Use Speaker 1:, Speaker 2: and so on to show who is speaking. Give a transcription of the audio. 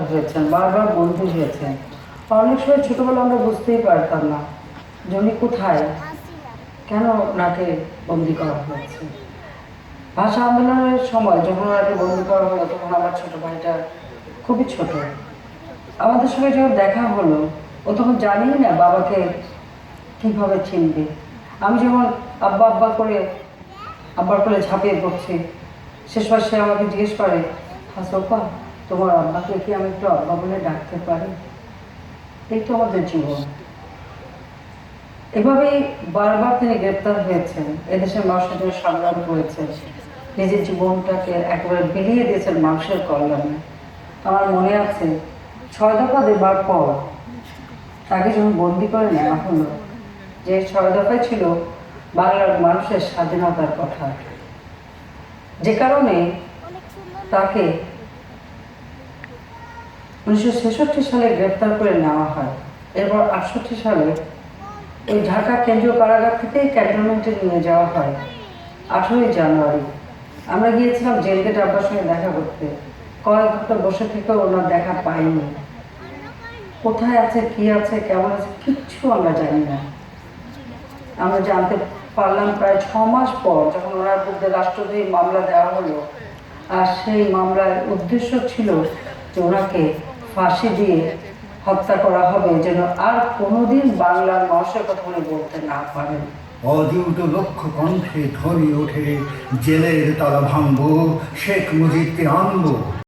Speaker 1: হয়েছেন, বারবার বন্ধু হয়েছেন। অনেক সময় ছোটবেলা আমরা বুঝতেই পারতাম না যে কোথায়? কেন ওনাকে বন্দি করা হয়েছে? ভাষা আন্দোলনের সময় যখন ওনাকে বন্দি করা হলো, তখন আমার ছোট ভাইটা খুবই ছোট। আমাদের সঙ্গে যখন দেখা হলো, ও তখন জানি না বাবাকে কীভাবে চিনবে। আমি যখন আব্বা আব্বা করে, আব্বার কোলে ঝাঁপিয়ে পড়ছি, শেষবার সে আমাকে জিজ্ঞেস করে হাসপা তোমার আব্বাকে কি আমি একটু আব্বা বলে ডাকতে পারি? এই আমাদের জীবন এভাবেই বারবার তিনি গ্রেপ্তার হয়েছেন। এদেশের মানুষের জন্য সংগ্রাম করেছেন। নিজের জীবনটাকে একেবারে বিলিয়ে দিয়েছেন মানুষের কল্যাণে। আমার মনে আছে, ছয় দফা দেবার পর তাকে যখন বন্দি করে নেওয়া হলো, যে ছয় দফায় ছিল বাংলার মানুষের স্বাধীনতার কথা। যে কারণে তাকে উনিশশো ছেষট্টি সালে গ্রেপ্তার করে নেওয়া হয়। এরপর আটষট্টি সালে ওই ঢাকা কেন্দ্রীয় কারাগার থেকেই ক্যান্টনমেন্টে নিয়ে যাওয়া হয়। আঠেরোই জানুয়ারি। আমরা গিয়েছিলাম জেল গেট আব্বার সঙ্গে দেখা করতে। কয়েক ঘণ্টা বসে থেকেও ওনার দেখা পাইনি। কোথায় আছে, কি আছে, কেমন আছে, কিচ্ছু আমরা জানি না। আমরা জানতে পারলাম প্রায় ছ মাস পর যখন ওনার বিরুদ্ধে রাষ্ট্রদ্রোহী মামলা দেওয়া হলো, আর সেই মামলার উদ্দেশ্য ছিল যে ওনাকে ফাঁসি দিয়ে হত্যা করা হবে যেন আর কোনোদিন বাংলার মানুষের কথা উনি বলতে না পারেন
Speaker 2: অদ্যুত লক্ষ কণ্ঠে ধ্বনি ওঠে, জেলের তালা ভাঙব, শেখ মুজিবকে আনব।